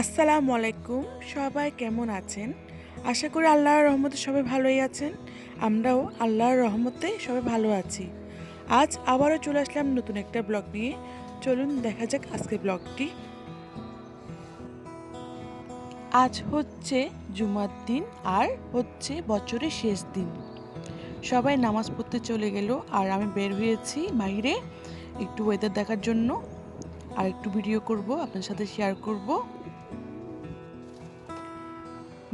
আসসালামু আলাইকুম। সবাই কেমন আছেন? আশা করি আল্লাহর রহমতে সবাই ভালোই আছেন। আমরাও আল্লাহর রহমতে সবাই ভালো আছি। আজ আবারও চলে আসলাম নতুন একটা ব্লগ নিয়ে। চলুন দেখা যাক আজকের ব্লগটি। আজ হচ্ছে জুমার দিন আর হচ্ছে বছরের শেষ দিন। সবাই নামাজ পড়তে চলে গেল আর আমি বের হয়েছি বাইরে। একটু ওয়েদার দেখার জন্য আর একটু ভিডিও করব, আপনার সাথে শেয়ার করব।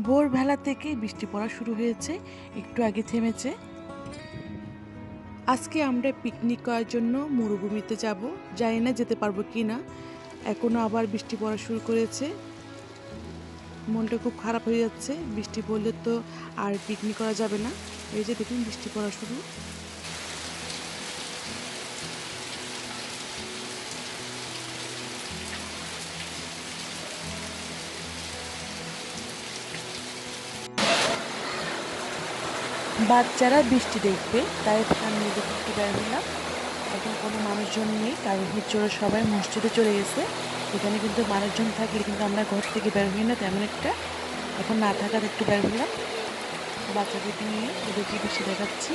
ভোরবেলা থেকে বৃষ্টি পড়া শুরু হয়েছে, একটু আগে থেমেছে। আজকে আমরা পিকনিক করার জন্য মরুভূমিতে যাব, জানি না যেতে পারব কি না। এখনও আবার বৃষ্টি পড়া শুরু করেছে। মনটা খুব খারাপ হয়ে যাচ্ছে, বৃষ্টি পড়লে তো আর পিকনিক করা যাবে না। এই যে দেখুন, বৃষ্টি পড়া শুরু। বাচ্চারা বৃষ্টি দেখবে, তাই সামনে দেখতে পারবে না। এখন কোনো মানুষজন নেই কারণ হচ্ছে সবাই মসজিদে চলে গেছে। এখানে কিন্তু মানুষজন থাকে কিন্তু আমরা ঘর থেকে বের হই না, তেমন একটা। এখন না থাকার একটু বের হলাম। বাচ্চাদেরকে নিয়ে ওদেরকে বৃষ্টি দেখাচ্ছি।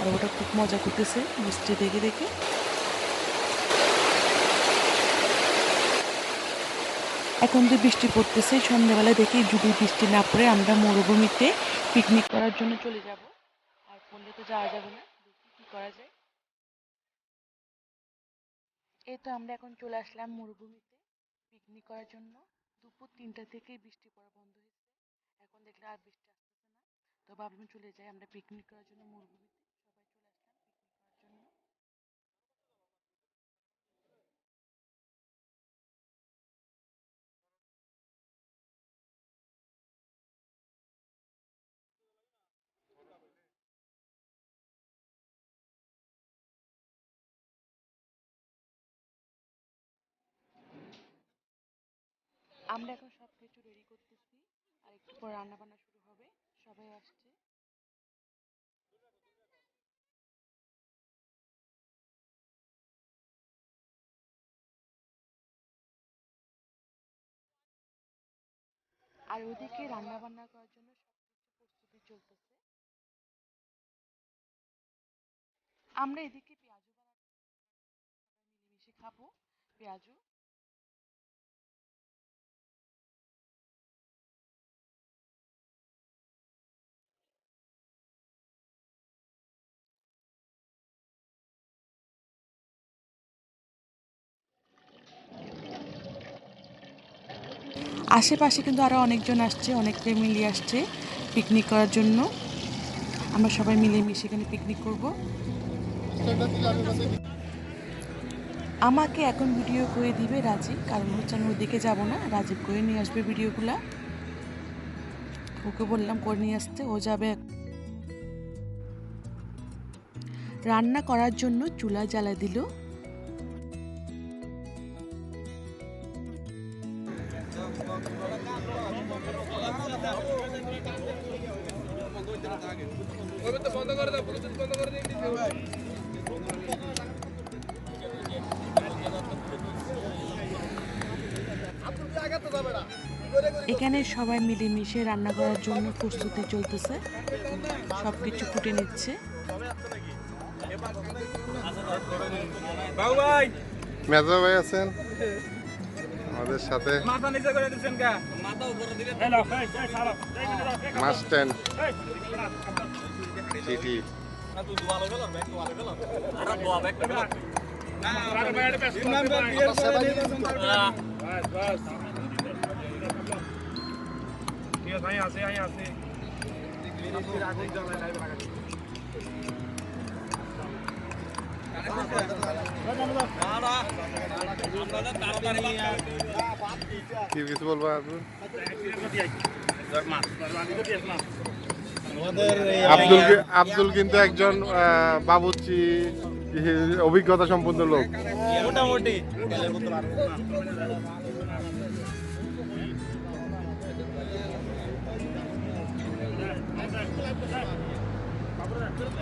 আর ওটা খুব মজা করতেছে মিষ্টি দেখে দেখে। এখন তো বৃষ্টি পড়তেছে সন্ধ্যাবেলা দেখি যদি বৃষ্টি না পড়ে আমরা মরুভূমিতে পিকনিক করার জন্য চলে যাব। আর পড়লে তো যাওয়া যাবে না, দেখি কি করা যায়। এই তো আমরা এখন চলে আসলাম মরুভূমিতে পিকনিক করার জন্য। দুপুর তিনটা থেকে বৃষ্টি পড়া বন্ধ হয়েছে। এখন দেখলে আর বৃষ্টি আসতেছে না। তো ভাবলাম চলে যাই, আমরা পিকনিক করার জন্য মরুভূমিতে। আমরা এখন সব কিছু রেডি করতেছি। আর একটু পর রান্না বান্না শুরু হবে। সবাই আসছে। আর ওদিকে রান্না বান্না করার জন্য সবকিছু প্রস্তুতি চলতেছে। আমরা এদিকে পেঁয়াজু বানাচ্ছি মিলেমিশে খাব। পেঁয়াজু আশেপাশে কিন্তু আরও অনেকজন আসছে, অনেক ফ্যামিলি আসছে পিকনিক করার জন্য। আমরা সবাই মিলে মিশে এখানে পিকনিক করব। আমাকে এখন ভিডিও করে দিবে রাজীব, কারণ হচ্ছে আমি ওদিকে যাব না, রাজীব করে নিয়ে আসবে ভিডিওগুলো ওকে বললাম করে নিয়ে আসতে, ও যাবে রান্না করার জন্য চুলা জ্বালা দিল। এখানে সবাই মিলেমিশে রান্না করার জন্য প্রস্তুতি চলতেছে সব কিছু ফুটে নিচ্ছে বাবু ভাই মেজো ভাই আছেন আমাদের সাথে মাথা নিচে করে কি কিছু বলব আব্দুল আব্দুল কিন্তু একজন আহ, বাবুর্চি অভিজ্ঞতা সম্পন্ন লোক। মোটামুটি।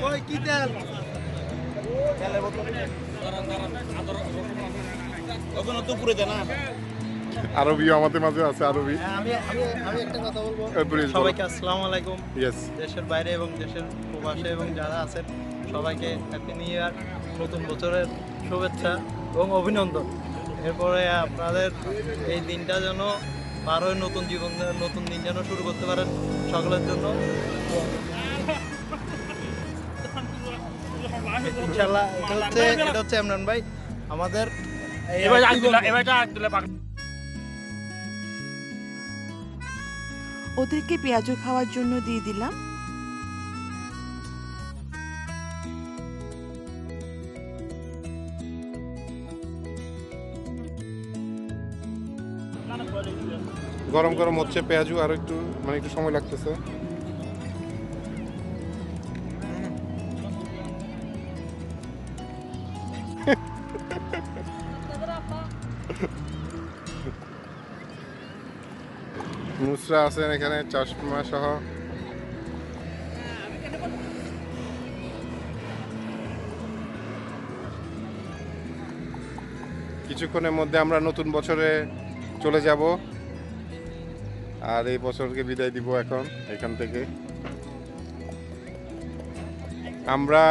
কই কি তেল? পুরে আরবিও আমাদের মাঝে আছে আরবি। আমি আমি আমি একটা কথা বলব। সবাইকে আসসালামু আলাইকুম। ইয়েস দেশের বাইরে এবং দেশের প্রবাসে এবং যারা আছেন সবাইকে হ্যাপি নিউ ইয়ার নতুন বছরের শুভেচ্ছা এবং অভিনন্দন। এরপরে আপনাদের এই দিনটা যেন হয়ে নতুন জীবন নতুন দিন যেন শুরু করতে পারেন সকলের জন্য। ইনশাল্লাহ এটা হচ্ছে এটা হচ্ছে ইমরান ভাই আমাদের এবার আব্দুল্লাহ এবার আব্দুল্লাহ ওদেরকে পেঁয়াজু খাওয়ার জন্য দিয়ে দিলাম। গরম গরম হচ্ছে পেঁয়াজু আর একটু মানে একটু সময় লাগতেছে। নুসরা আছেন এখানে, চশমা সহ। কিছুক্ষণের মধ্যে আমরা নতুন বছরে চলে যাব। আর এই বছরকে বিদায় দিব এখন, এখান থেকে। আমরা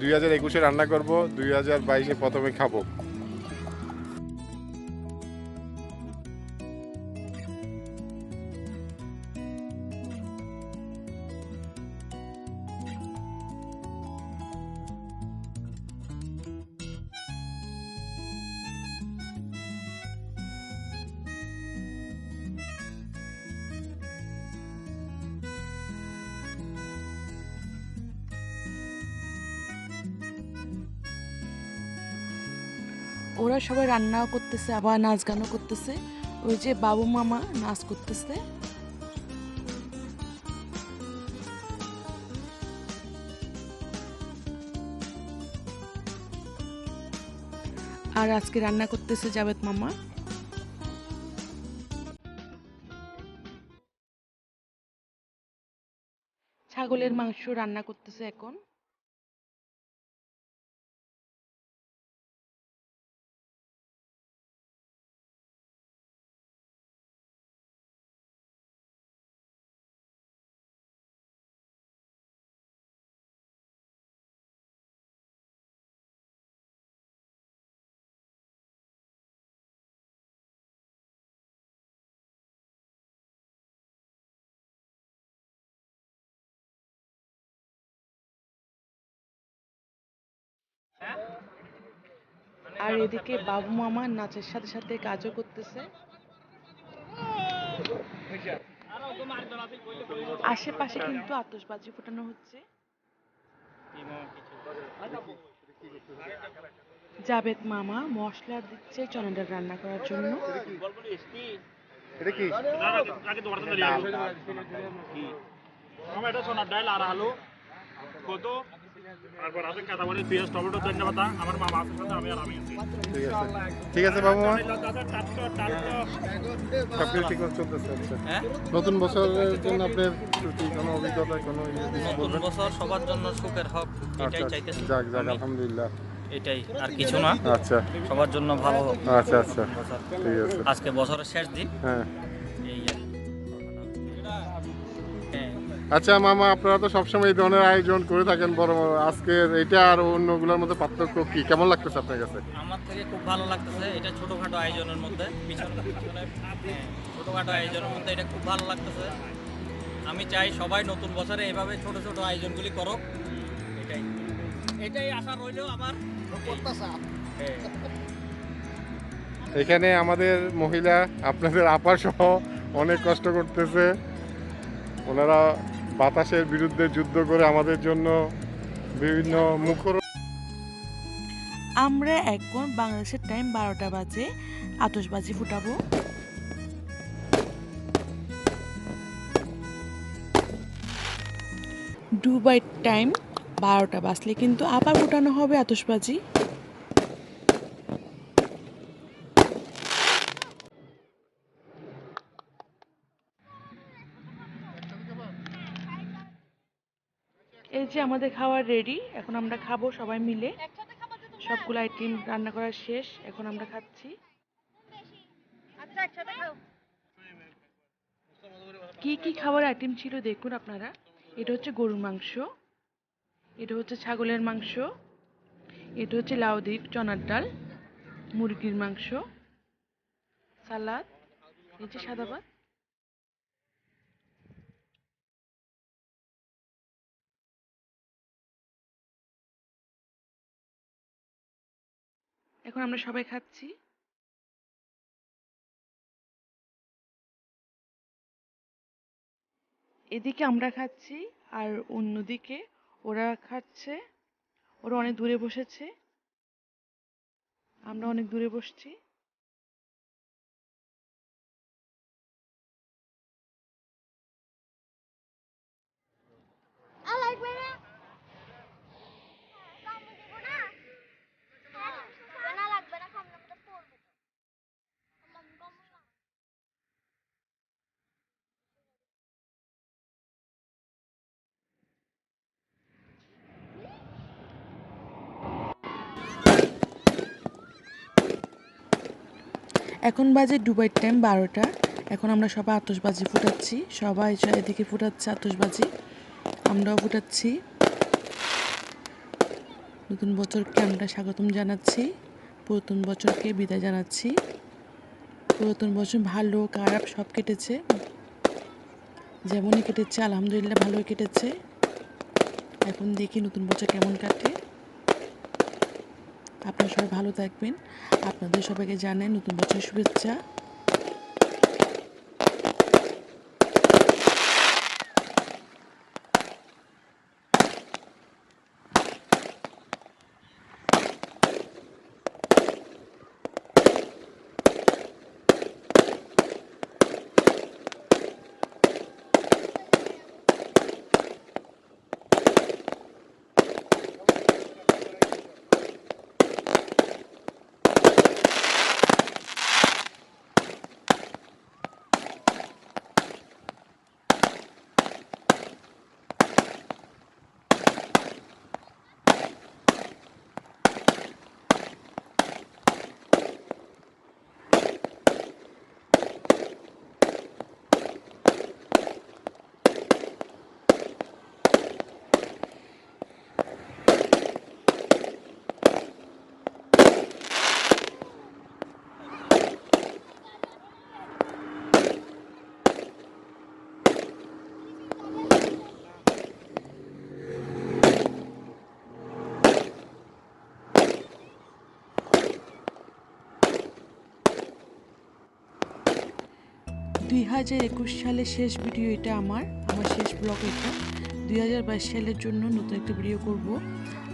দুই হাজার একুশে রান্না করব, দুই হাজার বাইশে প্রথমে খাব। ওরা সবাই রান্নাও করতেছে, আবার নাচ গানও করতেছে। ওই যে বাবু মামা নাচ করতেছে। আর আজকে রান্না করতেছে জাভেদ মামা। ছাগলের মাংস রান্না করতেছে এখন। আর এদিকে বাবু মামা নাচের সাথে সাথে কাজও করতেছে। আশেপাশে কিন্তু আতশবাজি ফোটানো হচ্ছে। জাবেদ মামা মশলা দিচ্ছে চনা ডাল রান্না করার জন্য। এটা সোনার ডাল আর আলু কত তারপর আছে কাঁচামরিচ পেঁয়াজ টমেটো ধনে পাতা আমার মামা আছে সাথে আমি আর আমি ঠিক আছে। বাবু মা? দাদা টাটকা টাটকা সবকিছু ঠিক মতো চলতেছে আচ্ছা। হ্যাঁ? নতুন বছরের জন্য আপনার কি কোনো অভিজ্ঞতা কোনো ইয়ে নতুন বছর সবার জন্য সুখের হোক এটাই আচ্ছা। চাইতেছি। যাক যাক আলহামদুলিল্লাহ। এটাই আর কিছু না। আচ্ছা। সবার জন্য ভালো হোক। আচ্ছা আচ্ছা। ঠিক আছে। আজকে বছরের শেষ দিন। হ্যাঁ। আচ্ছা মামা আপনারা তো সবসময় এই ধরনের আয়োজন করে থাকেন বড় বড়। আজকের এটা আর অন্যগুলোর মধ্যে পার্থক্য কি? কেমন লাগতেছে আপনার কাছে? আমার থেকে খুব ভালো লাগতেছে এটা ছোটখাটো আয়োজনের মধ্যে হ্যাঁ, ছোটখাটো আয়োজনের মধ্যে এটা খুব ভালো লাগতেছে। আমি চাই সবাই নতুন বছরে এভাবে ছোট ছোট আয়োজনগুলি করুক। এটাই। এটাই আশা রইলেও আমার। হ্যাঁ। এখানে আমাদের মহিলা আপনাদের আপা সহ অনেক কষ্ট করতেছে। ওনারা বাতাসের বিরুদ্ধে যুদ্ধ করে আমাদের জন্য বিভিন্ন মুখর আমরা এখন বাংলাদেশের টাইম বারোটা বাজে। আতশবাজি ফুটাবো। দুবাই টাইম বারোটা বাজলে কিন্তু আবার ফুটানো হবে আতশবাজি। এই যে আমাদের খাবার রেডি এখন আমরা খাব সবাই মিলে। সবগুলো আইটেম রান্না করা শেষ এখন আমরা খাচ্ছি। খাও। কি কি খাবার আইটেম ছিল দেখুন আপনারা? এটা হচ্ছে গরুর মাংস এটা হচ্ছে ছাগলের মাংস এটা হচ্ছে লাউ লাউদির চনার ডাল মুরগির মাংস সালাদ এই যে সাদা ভাত। এখন আমরা সবাই খাচ্ছি। এদিকে আমরা খাচ্ছি আর অন্যদিকে ওরা খাচ্ছে। ওরা অনেক দূরে বসেছে। আমরা অনেক দূরে বসছি। লাগবে না কামড় দিব না না লাগবে না কামড় মতো পড়বে তো কামড় কামড় না এখন বাজে দুবাইয়ের টাইম বারোটা। এখন আমরা সবাই আতশবাজি ফুটাচ্ছি। সবাই চারিদিকে ফুটাচ্ছে আতশবাজি। আমরাও ফুটাচ্ছি। নতুন বছরকে আমরা স্বাগতম জানাচ্ছি। পুরাতন বছরকে বিদায় জানাচ্ছি। পুরাতন বছর ভালো, খারাপ, সব কেটেছে। যেমনই কেটেছে, আলহামদুলিল্লাহ ভালোই কেটেছে। এখন দেখি নতুন বছর কেমন কাটে। আপনারা সবাই ভালো থাকবেন। আপনাদের সবাইকে জানাই নতুন বছরের শুভেচ্ছা। দুই হাজার একুশ সালের শেষ ভিডিও এটা আমার আমার শেষ ব্লগ এটা। দুই হাজার বাইশ সালের জন্য নতুন একটা ভিডিও করব।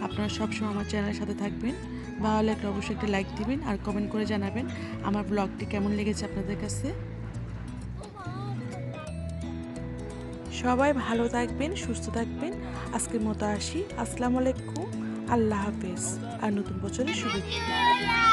আপনারা সবসময় আমার চ্যানেলের সাথে থাকবেন। ভালো লাগলে অবশ্যই একটা লাইক দিবেন আর কমেন্ট করে জানাবেন আমার ব্লগটি কেমন লেগেছে আপনাদের কাছে। সবাই ভালো থাকবেন, সুস্থ থাকবেন। আজকের মতো আসি। আসসালামু আলাইকুম। আল্লাহ হাফেজ। আর নতুন বছরের শুভেচ্ছা।